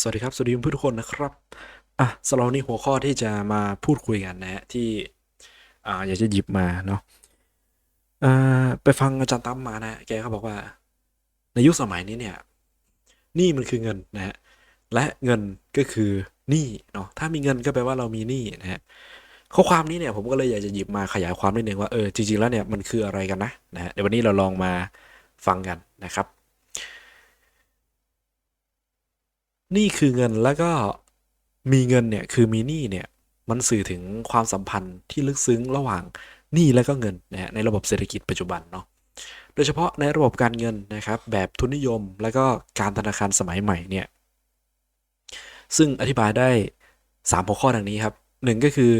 สวัสดีครับ สวัสดีเพื่อนทุกคนนะครับ อะสำหรับนี้หัวข้อที่จะมาพูดคุยกันนะฮะที่อ่าอยากจะหยิบมาเนาะอ่าไปฟังอาจารย์ตั้มมานะฮะแกเขาบอกว่า ในยุคสมัยนี้เนี่ยหนี้มันคือเงินนะฮะและเงินก็คือหนี้เนาะถ้ามีเงินก็แปลว่าเรามีหนี้นะฮะข้อความนี้เนี่ยผมก็เลยอยากจะหยิบมาขยายความนิดนึงว่าเออจริงๆแล้วเนี่ยมันคืออะไรกันนะนะฮะเดี๋ยววันนี้เราลองมาฟังกันนะครับ ห นี้คือเงินแล้วก็มีเงินเนี่ยคือมีหนี้เนี่ยมันสื่อถึงความสัมพันธ์ที่ลึกซึ้งระหว่างหนี้และก็เงินนะฮะในระบบเศรษฐกิจปัจจุบันเนาะโดยเฉพาะในระบบการเงินนะครับแบบทุนนิยมและก็การธนาคารสมัยใหม่เนี่ยซึ่งอธิบายได้ 3 หัวข้อดังนี้ครับหนึ่งก็คือ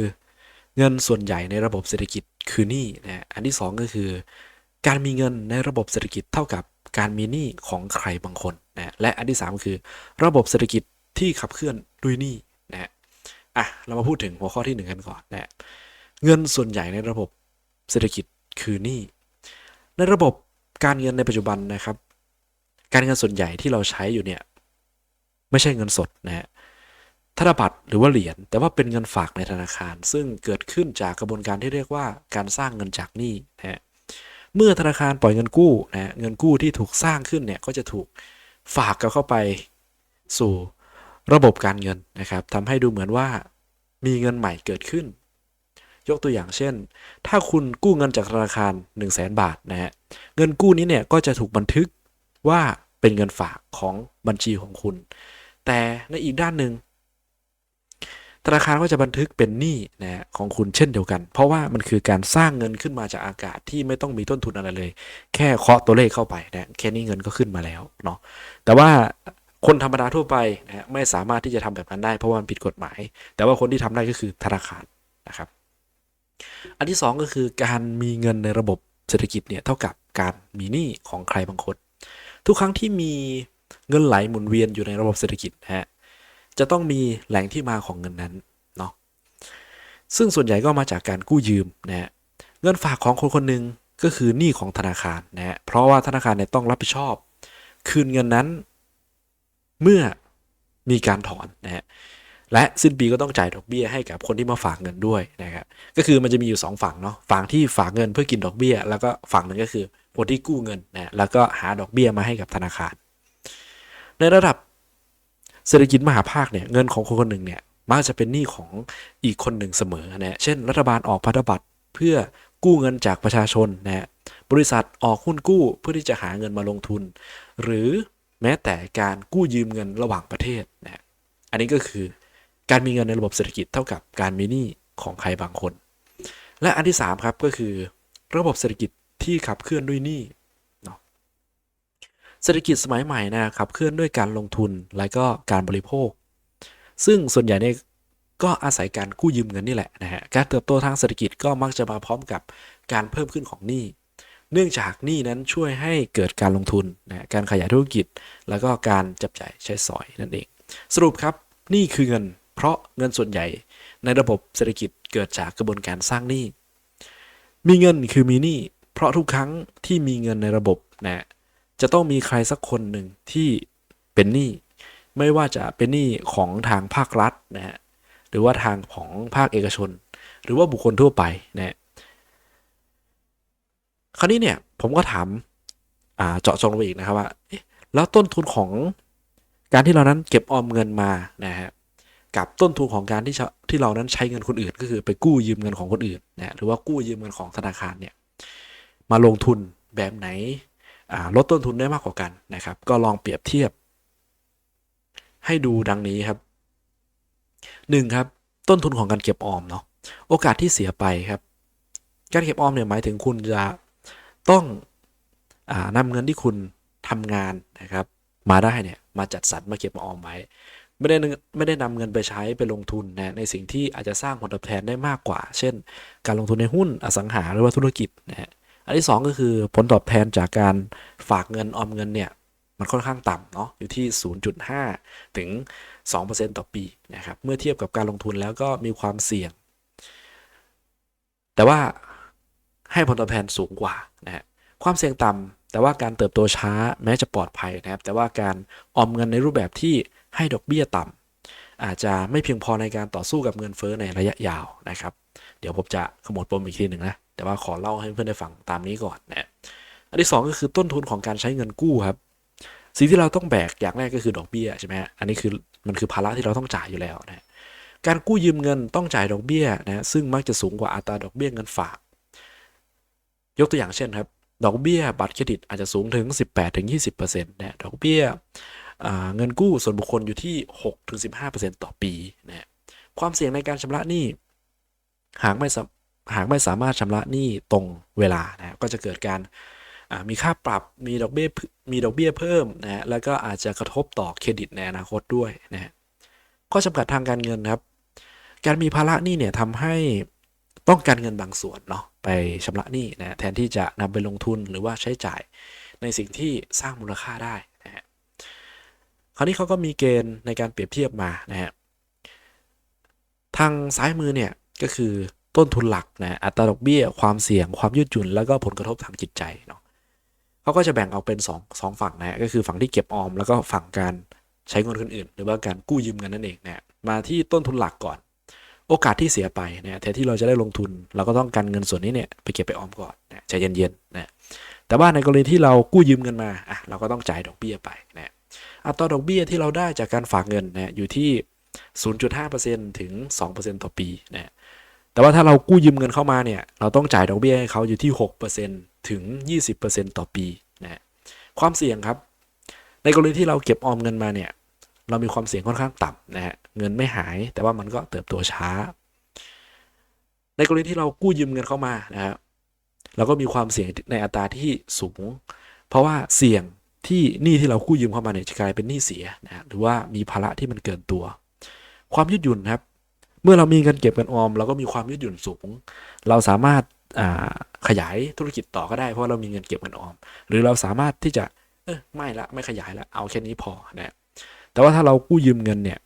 เงินส่วนใหญ่ในระบบเศรษฐกิจคือหนี้นะอันที่สองก็คือ การมีเงินในระบบเศรษฐกิจเท่ากับการมีหนี้ของใครบางคน นะและอันที่สามคือ ระบบเศรษฐกิจที่ขับเคลื่อนด้วยหนี้นะฮะอะเรามาพูดถึงหัวข้อที่หนึ่งกันก่อนนะฮะเงินส่วนใหญ่ในระบบเศรษฐกิจคือหนี้ในระบบการเงินในปัจจุบันนะครับ การเงินส่วนใหญ่ที่เราใช้อยู่เนี่ยไม่ใช่เงินสดนะฮะธนบัตรหรือว่าเหรียญแต่ว่าเป็นเงินฝากในธนาคาร ซึ่งเกิดขึ้นจากกระบวนการที่เรียกว่าการสร้างเงินจากหนี้นะฮะเมื่อธนาคารปล่อยเงินกู้นะเงินกู้ที่ถูกสร้างขึ้นเนี่ยก็จะถูก ฝากกันเข้าไปสู่ระบบการเงินนะครับทำให้ดูเหมือนว่ามีเงินใหม่เกิดขึ้น ยกตัวอย่างเช่น ถ้าคุณกู้เงินจากธนาคาร 1 0 0 0 0แบาทนะฮะเงินกู้นี้เนี่ยก็จะถูกบันทึกว่าเป็นเงินฝากของบัญชีของคุณ แต่ในอีกด้านหนึ่ง ธนาคารก็จะบันทึกเป็นหนี้นะของคุณเช่นเดียวกัน เพราะว่ามันคือการสร้างเงินขึ้นมาจากอากาศที่ไม่ต้องมีต้นทุนอะไรเลย แค่เคาะตัวเลขเข้าไปนะแค่นี้เงินก็ขึ้นมาแล้วเนาะแต่ว่าคนธรรมดาทั่วไปนะไม่สามารถที่จะทำแบบนั้นได้เพราะว่ามันผิดกฎหมาย แต่ว่าคนที่ทำได้ก็คือธนาคารนะครับ อันที่สองก็คือการมีเงินในระบบเศรษฐกิจเนี่ยเท่ากับการมีหนี้ของใครบางคน ทุกครั้งที่มีเงินไหลหมุนเวียนอยู่ในระบบเศรษฐกิจนะฮะ จะต้องมีแหล่งที่มาของเงินนั้นเนาะซึ่งส่วนใหญ่ก็มาจากการกู้ยืมนะฮะเงินฝากของคนคนหนึ่งก็คือหนี้ของธนาคารนะฮะเพราะว่าธนาคารเนี่ยต้องรับผิดชอบ คืนเงินนั้นเมื่อมีการถอนนะฮะและสิ้นปีก็ต้องจ่ายดอกเบี้ยให้กับคนที่มาฝากเงินด้วยนะครับก็คือมันจะมีอยู่ 2 ฝั่งเนาะฝั่งที่ฝากเงินเพื่อกินดอกเบี้ย แล้วก็ฝั่งหนึ่งก็คือคนที่กู้เงินนะแล้วก็หาดอกเบี้ยมาให้กับธนาคาร ในระดับ เศรษฐกิจมหาภาคเนี่ยเงินของคนคนหนึ่งเนี่ยมักจะเป็นหนี้ของอีกคนหนึ่งเสมอนะเช่น รัฐบาลออกพันธบัตรเพื่อกู้เงินจากประชาชนนะฮะบริษัทออกหุ้นกู้เพื่อที่จะหาเงินมาลงทุน หรือแม้แต่การกู้ยืมเงินระหว่างประเทศนะฮะอันนี้ก็คือการมีเงินในระบบเศรษฐกิจเท่ากับการมีหนี้ของใครบางคน และอันที่สามครับก็คือระบบเศรษฐกิจที่ขับเคลื่อนด้วยหนี้ เศรษฐกิจสมัยใหม่นะขับเคลื่อนด้วยการลงทุนและก็การบริโภค ซึ่งส่วนใหญ่เนี่ยก็อาศัยการกู้ยืมเงินนี่แหละนะฮะการเติบโตทางเศรษฐกิจก็มักจะมาพร้อมกับการเพิ่มขึ้นของหนี้เนื่องจากหนี้นั้นช่วยให้เกิดการลงทุนนะการขยายธุรกิจ แล้วก็การจับจ่ายใช้สอยนั่นเอง สรุปครับหนี้คือเงิน เพราะเงินส่วนใหญ่ ในระบบเศรษฐกิจเกิดจากกระบวนการสร้างหนี้มีเงินคือมีหนี้เพราะทุกครั้งที่มีเงินในระบบนะ จะต้องมีใครสักคนหนึ่งที่เป็นหนี้ไม่ว่าจะเป็นหนี้ของทางภาครัฐนะฮะหรือว่าทางของภาคเอกชน หรือว่าบุคคลทั่วไปนะฮะคราวนี้เนี่ยผมก็ถามเจาะจงลงไปอีกนะครับว่าแล้วต้นทุนของการที่เรานั้นเก็บออมเงินมานะฮะกับต้นทุนของการที่ที่เรานั้นใช้เงินคนอื่น ก็คือไปกู้ยืมเงินของคนอื่นนะหรือว่ากู้ยืมเงินของธนาคารเนี่ยมาลงทุนแบบไหน ลดต้นทุนได้มากกว่ากันนะครับ ก็ลองเปรียบเทียบ ให้ดูดังนี้ครับ 1. ครับ ต้นทุนของการเก็บออมเนาะโอกาสที่เสียไปครับ การเก็บออมเนี่ยหมายถึงคุณจะต้องอนำเงินที่คุณทำงานนะครับ มาได้เนี่ยมาจัดสรรมาเก็บมาออมไว้ไม่ได้ไม่ได้นำเงินไปใช้ไปลงทุนนะในสิ่งที่อาจจะสร้างผลตอบแทนได้มากกว่า เช่น การลงทุนในหุ้นอสังหาหรือว่าธุรกิจนะฮะ อันที่ 2 ก็คือผลตอบแทนจากการฝากเงินออมเงินเนี่ยมันค่อนข้างต่ำเนาะอยู่ที่ 0.5 ถึง 2%ต่อปีนะครับเมื่อเทียบกับการลงทุนแล้วก็มีความเสี่ยง แต่ว่าให้ผลตอบแทนสูงกว่านะฮะความเสี่ยงต่ำแต่ว่าการเติบโตช้าแม้จะปลอดภัยนะครับ แต่ว่าการออมเงินในรูปแบบที่ให้ดอกเบี้ยต่ำอาจจะไม่เพียงพอในการต่อสู้กับเงินเฟ้อในระยะยาวนะครับ เดี๋ยวผมจะขมวดปมอีกทีหนึ่งนะ แต่ว่าขอเล่าให้เพื่อนได้ฟังตามนี้ก่อนนะอันที่สองก็คือต้นทุนของการใช้เงินกู้ครับสิ่งที่เราต้องแบกอย่างแรกก็คือดอกเบี้ยใช่ไหมอันนี้คือมันคือภาระที่เราต้องจ่ายอยู่แล้วนะการกู้ยืมเงินต้องจ่ายดอกเบี้ยนะซึ่งมักจะสูงกว่าอัตราดอกเบี้ยเงินฝาก ยกตัวอย่างเช่นครับดอกเบี้ยบัตรเครดิตอาจจะสูงถึง 18-20%นะดอกเบี้ยเงินกู้ส่วนบุคคลอยู่ที่ 6-15%ต่อปีนะความเสี่ยงในการชำระหนี้หากไม่ หากไม่สามารถชำระหนี้ตรงเวลานะก็จะเกิดการมีค่าปรับมีดอกเบี้ยมีดอกเบี้ยเพิ่มนะแล้วก็อาจจะกระทบต่อเครดิตในอนาคตด้วยนะข้อจำกัดทางการเงินครับ การมีภาระหนี้เนี่ยทำให้ต้องการเงินบางส่วนเนาะไปชำระหนี้นะแทนที่จะนำไปลงทุนหรือว่าใช้จ่ายในสิ่งที่สร้างมูลค่าได้นะฮะคราวนี้เขาก็มีเกณฑ์ในการเปรียบเทียบมานะฮะทางซ้ายมือเนี่ยก็คือ ต้นทุนหลักนะอัตราดอกเบี้ยความเสี่ยงความยืดหยุ่น แล้วก็ผลกระทบทางจิตใจเนาะเขาก็จะแบ่งออกเป็น2งฝั่งนะก็คือฝั่งที่เก็บออม แล้วก็ฝั่งการใช้เงินคนอื่น หรือว่าการกู้ยืมเงินนั่นเองนะมาที่ต้นทุนหลักก่อน โอกาสที่เสียไปนะแทนที่เราจะได้ลงทุน เราก็ต้องการเงินส่วนนี้เนี่ยไปเก็บไปออมก่อนนะใจเย็นๆนะแต่ว่าในกรณีที่เรากู้ยืมเงินมาอะเราก็ต้องจ่ายดอกเบี้ยไปนะอัตราดอกเบี้ยที่เราได้จากการฝากเงินนะอยู่ที่ 0.5%ถึง 2%ต่อปีนะ แต่ว่าถ้าเรากู้ยืมเงินเข้ามาเนี่ย เราต้องจ่ายดอกเบี้ยให้เขาอยู่ที่ 6%ถึง 20%ต่อปีนะความเสี่ยงครับ ในกรณีที่เราเก็บออมเงินมาเนี่ย เรามีความเสี่ยงค่อนข้างต่ำนะฮะ เงินไม่หาย แต่ว่ามันก็เติบโตช้า ในกรณีที่เรากู้ยืมเงินเข้ามานะฮะเราก็มีความเสี่ยงในอัตราที่สูง เพราะว่าเสี่ยงที่หนี้ที่เรากู้ยืมเข้ามาเนี่ยจะกลายเป็นหนี้เสียนะหรือว่ามีภาระที่มันเกินตัว ความยืดหยุ่นครับ เมื่อเรามีเงินเก็บเงินออมเราก็มีความยืดหยุ่นสูง เราสามารถขยายธุรกิจต่อก็ได้เพราะเรามีเงินเก็บเงินออม หรือเราสามารถที่จะเออไม่ละไม่ขยายละเอาแค่นี้พอนะแต่ว่าถ้าเรากู้ยืมเงินเนี่ย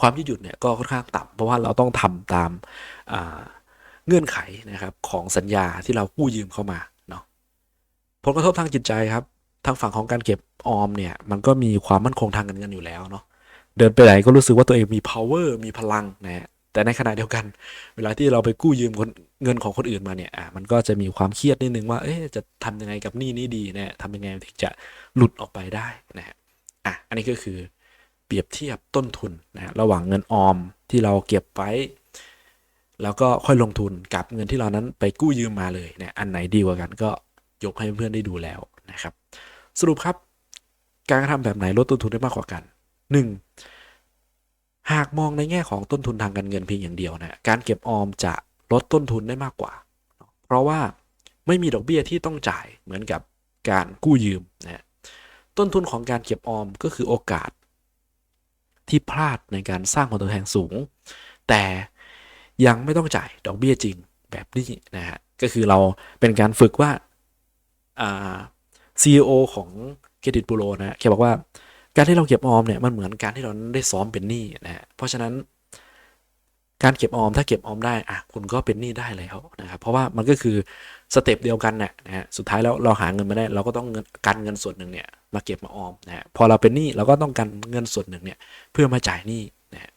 ความยืดหยุ่นเนี่ยก็ค่อนข้างต่ำเพราะว่าเราต้องทำตามเงื่อนไขนะครับของสัญญาที่เรากู้ยืมเข้ามาเนาะผลกระทบทางจิตใจครับทางฝั่งของการเก็บออมเนี่ยมันก็มีความมั่นคงทางการเงินอยู่แล้วเนาะ เดินไปไหนก็รู้สึกว่าตัวเองมี power มีพลังนะฮะแต่ในขณะเดียวกัน เวลาที่เราไปกู้ยืมเงินของคนอื่นมาเนี่ยอะมันก็จะมีความเครียดนิดนึงว่าเอ๊ะจะทำยังไงกับหนี้นี้ดีนะทำยังไงถึงจะหลุดออกไปได้นะฮะอะอันนี้ก็คือเปรียบเทียบต้นทุนนะระหว่างเงินออมที่เราเก็บไว้ แล้วก็ค่อยลงทุนกับเงินที่เรานั้นไปกู้ยืมมาเลยเนี่ยอันไหนดีกว่ากันก็ยกให้เพื่อนได้ดูแล้วนะครับ สรุปครับ การทำแบบไหนลดต้นทุนได้มากกว่ากัน 1. หากมองในแง่ของต้นทุนทางการเงินเพียงอย่างเดียวนะการเก็บออมจะลดต้นทุนได้มากกว่า เพราะว่าไม่มีดอกเบี้ยที่ต้องจ่ายเหมือนกับการกู้ยืมนะต้นทุนของการเก็บออมก็คือโอกาส ที่พลาดในการสร้างผลตอบแทนสูง แต่ยังไม่ต้องจ่ายดอกเบี้ยจริงแบบนี้นะฮะก็คือเราเป็นการฝึกว่าอ่า CEO ของเครดิตบูโรนะแกบอกว่า การที่เราเก็บออมเนี่ยมันเหมือนการที่เราได้ซ้อมเป็นหนี้นะฮะเพราะฉะนั้น การเก็บออมถ้าเก็บออมได้อะคุณก็เป็นหนี้ได้แล้วนะครับเพราะว่ามันก็คือสเต็ปเดียวกันนะนะฮะสุดท้ายแล้วเราหาเงินมาได้เราก็ต้องเงินกันเงินส่วนหนึ่งเนี่ยมาเก็บมาออมนะฮะพอเราเป็นหนี้เราก็ต้องการเงินส่วนหนึ่งเนี่ยเพื่อมาจ่ายหนี้นะฮะ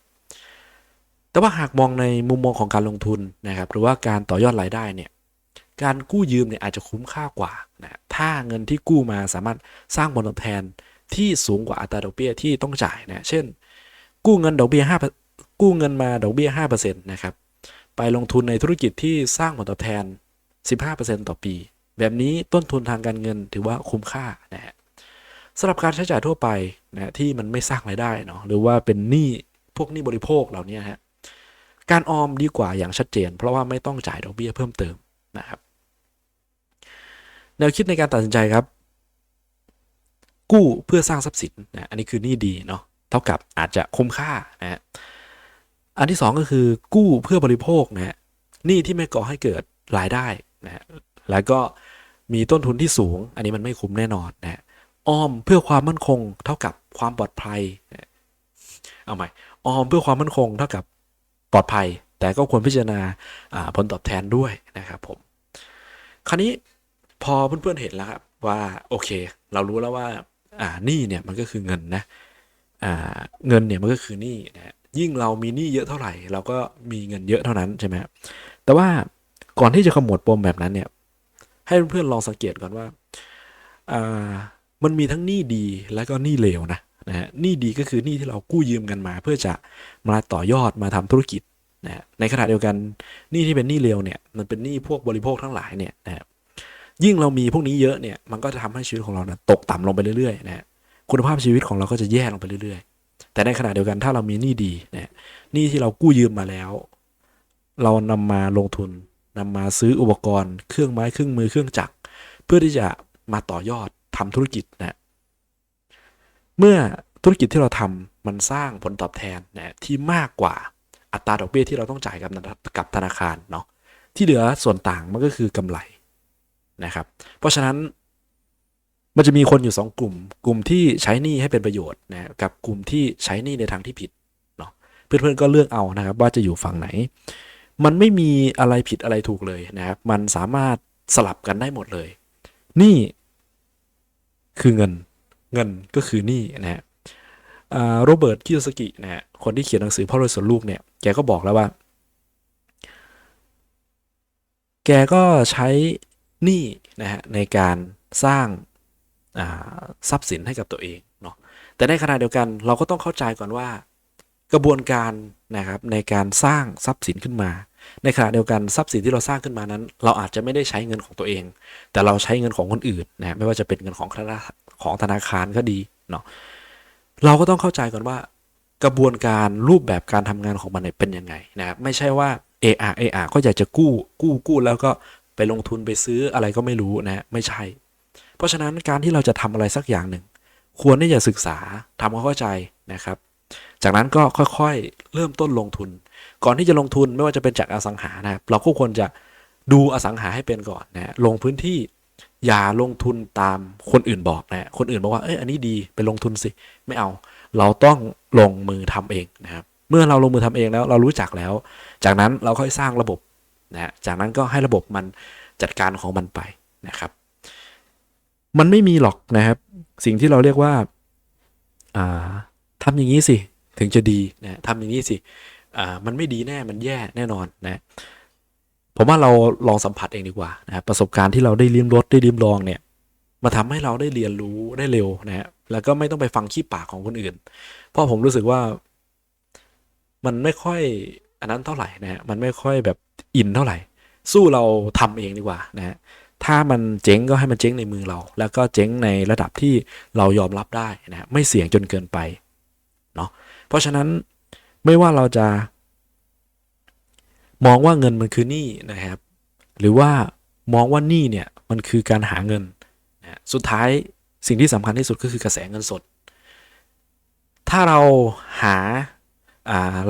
แต่ว่าหากมองในมุมมองของการลงทุนนะครับหรือว่าการต่อยอดรายได้เนี่ยการกู้ยืมเนี่ยอาจจะคุ้มค่ากว่านะถ้าเงินที่กู้มาสามารถสร้างผลตอบแทน ที่สูงกว่าอัตราดอกเบี้ยที่ต้องจ่ายนะเช่น กู้เงินดอกเบี้ยห้ากู้เงินมาดอกเบี้ยห้าเปอร์เซ็นะครับไปลงทุนในธุรกิจที่สร้างผลตอบแทน 15%ต่อปี แบบนี้ต้นทุนทางการเงินถือว่าคุ้มค่านะฮะสำหรับการใช้จ่ายทั่วไปนะที่มันไม่สร้างรายได้เนาะหรือว่าเป็นหนี้พวกหนี้บริโภคเหล่านี้ฮะการออมดีกว่าอย่างชัดเจน เพราะว่าไม่ต้องจ่ายดอกเบี้ยเพิ่มเติมนะครับแนวคิดในการตัดสินใจครับ กู้เพื่อสร้างทรัพย์สินนะอันนี้คือหนี้ดีเนาะเท่ากับอาจจะคุ้มค่านะฮะอันที่ 2 ก็คือกู้เพื่อบริโภคนะฮะหนี้ที่ไม่ก่อให้เกิดรายได้นะแล้วก็มีต้นทุนที่สูง อันนี้มันไม่คุ้มแน่นอนนะออมเพื่อความมั่นคงเท่ากับความปลอดภัยเอาใหม่ออมเพื่อความมั่นคงเท่ากับปลอดภัย แต่ก็ควรพิจารณาผลตอบแทนด้วยนะครับผมคราวนี้พอเพื่อนๆเห็นแล้วครับว่าโอเค เรารู้แล้วว่า อ่านี่เนี่ยมันก็คือเงินนะอ่าเงินเนี่ยมันก็คือหนี้นะยิ่งเรามีหนี้เยอะเท่าไหร่ เราก็มีเงินเยอะเท่านั้นใช่ไหมแต่ว่าก่อนที่จะขมวดปมแบบนั้นเนี่ย ให้เพื่อนๆลองสังเกตก่อนว่าอ่ามันมีทั้งหนี้ดีและก็หนี้เลวนะนะฮะหนี้ดีก็คือหนี้ที่เรากู้ยืมกันมา เพื่อจะมาต่อยอดมาทำธุรกิจนะฮะในขณะเดียวกันหนี้ที่เป็นหนี้เลวเนี่ยมันเป็นหนี้พวกบริโภคทั้งหลายเนี่ยนะฮะ ยิ่งเรามีพวกนี้เยอะเนี่ยมันก็จะทำให้ชีวิตของเรานะตกต่ำลงไปเรื่อยๆนะคุณภาพชีวิตของเราก็จะแย่ลงไปเรื่อยๆ แต่ในขณะเดียวกันถ้าเรามีหนี้ดีนะฮะหนี้ที่เรากู้ยืมมาแล้ว เรานำมาลงทุนนำมาซื้ออุปกรณ์ เครื่องไม้เครื่องมือเครื่องจักร เพื่อที่จะมาต่อยอดทำธุรกิจนะเมื่อธุรกิจที่เราทำมันสร้างผลตอบแทนนะที่มากกว่าอัตราดอกเบี้ยที่เราต้องจ่ายกับกับธนาคารเนาะที่เหลือส่วนต่างมันก็คือกำไร นะครับ เพราะฉะนั้นมันจะมีคนอยู่สองกลุ่ม กลุ่มที่ใช้หนี้ให้เป็นประโยชน์นะกับกลุ่มที่ใช้หนี้ในทางที่ผิดเนาะเพื่อนๆก็เลือกเอานะครับ ว่าจะอยู่ฝั่งไหน มันไม่มีอะไรผิดอะไรถูกเลยนะครับ มันสามารถสลับกันได้หมดเลยหนี่คือเงินเงินก็คือหนี้นะฮะโรเบิร์ตคิโยสกินะฮะคนที่เขียนหนังสือพ่อรวยส่วนลูกเนี่ยแกก็บอกแล้วว่า แกก็ใช้ หนี้นะฮะในการสร้างทรัพย์สินให้กับตัวเองเนาะแต่ในขณะเดียวกันเราก็ต้องเข้าใจก่อนว่า กระบวนการนะครับในการสร้างทรัพย์สินขึ้นมา ในขณะเดียวกันทรัพย์สินที่เราสร้างขึ้นมานั้น เราอาจจะไม่ได้ใช้เงินของตัวเอง แต่เราใช้เงินของคนอื่นนะไม่ว่าจะเป็นเงินของของธนาคารก็ดีเนาะเราก็ต้องเข้าใจก่อนว่ากระบวนการรูปแบบการทำงานของมันเป็นยังไงนะครับไม่ใช่ว่าเออเออก็อยากจะกู้กู้กู้แล้วก็ ไปลงทุนไปซื้ออะไรก็ไม่รู้นะไม่ใช่ เพราะฉะนั้นการที่เราจะทำอะไรสักอย่างหนึ่ง ควรที่จะศึกษาทำความเข้าใจนะครับ จากนั้นก็ค่อยๆ เริ่มต้นลงทุน ก่อนที่จะลงทุนไม่ว่าจะเป็นจากอสังหานะครับเราก็ควรจะดูอสังหาให้เป็นก่อนนะลงพื้นที่อย่าลงทุนตามคนอื่นบอกนะคนอื่นบอกว่าเอ้ยอันนี้ดีไปลงทุนสิไม่เอา เราต้องลงมือทำเองนะครับเมื่อเราลงมือทำเองแล้วเรารู้จักแล้ว จากนั้นเราค่อยสร้างระบบ นะจากนั้นก็ให้ระบบมันจัดการของมันไปนะครับ มันไม่มีหรอกนะครับ สิ่งที่เราเรียกว่าอ่าทำอย่างนี้สิถึงจะดีนะทำอย่างนี้สิอ่ามันไม่ดีแน่มันแย่แน่นอนนะผมว่าเราลองสัมผัสเองดีกว่านะครับประสบการณ์ที่เราได้ลิ้มรสได้ลิ้มลองเนี่ยมาทำให้เราได้เรียนรู้ได้เร็วนะฮะแล้วก็ไม่ต้องไปฟังขี้ปากของคนอื่น เพราะผมรู้สึกว่า มันไม่ค่อยอันนั้นเท่าไหร่นะฮะมันไม่ค่อยแบบ อินเท่าไหร่ สู้เราทำเองดีกว่านะฮะถ้ามันเจ๊งก็ให้มันเจ๊งในมือเรา แล้วก็เจ๊งในระดับที่เรายอมรับได้นะฮะไม่เสี่ยงจนเกินไปเนาะเพราะฉะนั้นไม่ว่าเราจะ มองว่าเงินมันคือหนี้นะครับ หรือว่ามองว่าหนี้เนี่ยมันคือการหาเงินนะสุดท้ายสิ่งที่สำคัญที่สุดก็คือกระแสเงินสด ถ้าเราหา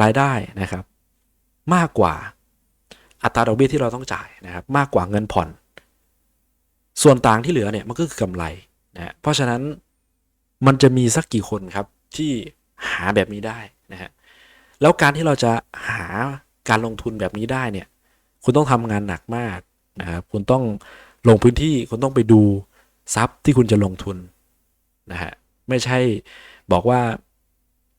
รายได้นะครับ มากกว่า อัตราดอกเบี้ยที่เราต้องจ่ายนะครับมากกว่าเงินผ่อน ส่วนต่างที่เหลือเนี่ยมันก็คือกำไรนะเพราะฉะนั้นมันจะมีสักกี่คนครับที่หาแบบนี้ได้นะฮะแล้วการที่เราจะหาการลงทุนแบบนี้ได้เนี่ยคุณต้องทำงานหนักมากนะครับคุณต้องลงพื้นที่คุณต้องไปดูทรัพย์ที่คุณจะลงทุนนะฮะไม่ใช่บอกว่า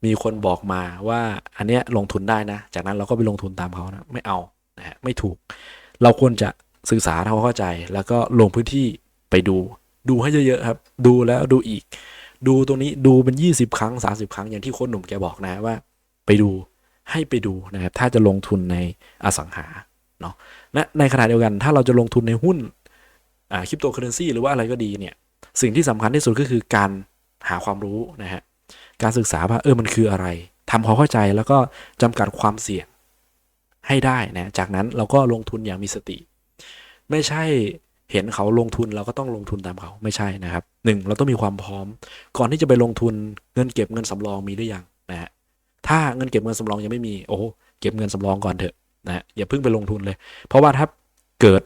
มีคนบอกมาว่าอันเนี้ยลงทุนได้นะ จากนั้นเราก็ไปลงทุนตามเขานะไม่เอา นะฮะไม่ถูก เราควรจะศึกษาทำความเข้าใจ แล้วก็ลงพื้นที่ไปดู ดูให้เยอะๆครับ ดูแล้วดูอีก ดูตรงนี้ดูเป็น 20 ครั้ง 30 ครั้งอย่างที่โค้ชหนุ่มแกบอกนะว่า ไปดูให้ไปดูนะครับ ถ้าจะลงทุนในอสังหาเนาะและในขณะเดียวกันถ้าเราจะลงทุนในหุ้นคริปโตเคอเรนซีหรือว่าอะไรก็ดีเนี่ยสิ่งที่สำคัญที่สุดก็คือการหาความรู้นะฮะการศึกษาว่าเออมันคืออะไรทำความเข้าใจแล้วก็จำกัดความเสี่ยง ให้ได้นะจากนั้นเราก็ลงทุนอย่างมีสติ ไม่ใช่เห็นเขาลงทุนเราก็ต้องลงทุนตามเขาไม่ใช่นะครับหนึ่งเราต้องมีความพร้อม ก่อนที่จะไปลงทุนเงินเก็บเงินสำรองมีหรือยังนะฮะถ้าเงินเก็บเงินสำรองยังไม่มีโอ้เก็บเงินสำรองก่อนเถอะนะอย่าเพิ่งไปลงทุนเลย เพราะว่าถ้าเกิด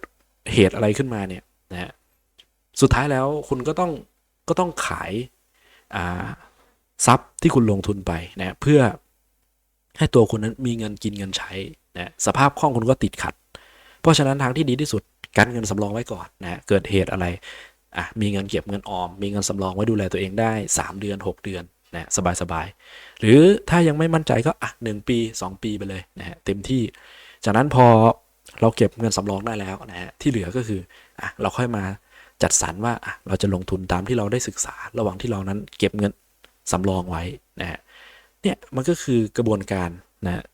เหตุอะไรขึ้นมาเนี่ยนะสุดท้ายแล้วคุณก็ต้องก็ต้องขายอ่าทรัพย์ที่คุณลงทุนไปนะเพื่อให้ตัวคุณนั้นมีเงินกินเงินใช้ นะสภาพคล่องคุณก็ติดขัด เพราะฉะนั้นทางที่ดีที่สุดการเงินสำรองไว้ก่อนนะเกิดเหตุอะไรอะมีเงินเก็บเงินออม มีเงินสำรองไว้ดูแลตัวเองได้ 3 เดือน 6 เดือนนะฮะสบายๆหรือถ้ายังไม่มั่นใจก็อะหนึ่งปี 2 ปีไปเลยนะฮะเต็มที่ จากนั้นพอเราเก็บเงินสำรองได้แล้วนะฮะที่เหลือก็คืออะเราค่อยมาจัดสรรว่าอะเราจะลงทุนตามที่เราได้ศึกษา ระหว่างที่เรานั้นเก็บเงินสำรองไว้นะฮะเนี่ยมันก็คือกระบวนการนะฮะ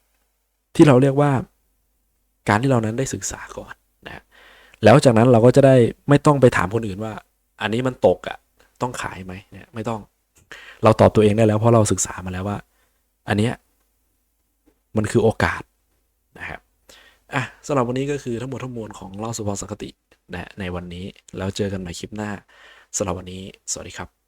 ที่เราเรียกว่า การที่เรานั้นได้ศึกษาก่อนนะแล้วจากนั้นเราก็จะได้ไม่ต้องไปถามคนอื่นว่า อันนี้มันตกอะต้องขายไหมเนี่ยไม่ต้อง เราตอบตัวเองได้แล้วเพราะเราศึกษามาแล้วว่า อันเนี้ยมันคือโอกาสนะครับอะสำหรับวันนี้ก็คือทั้งหมดทั้งมวลของเล่าสุภาพสังคตินะในวันนี้แล้วเจอกันใหม่คลิปหน้าสำหรับวันนี้ สวัสดีครับ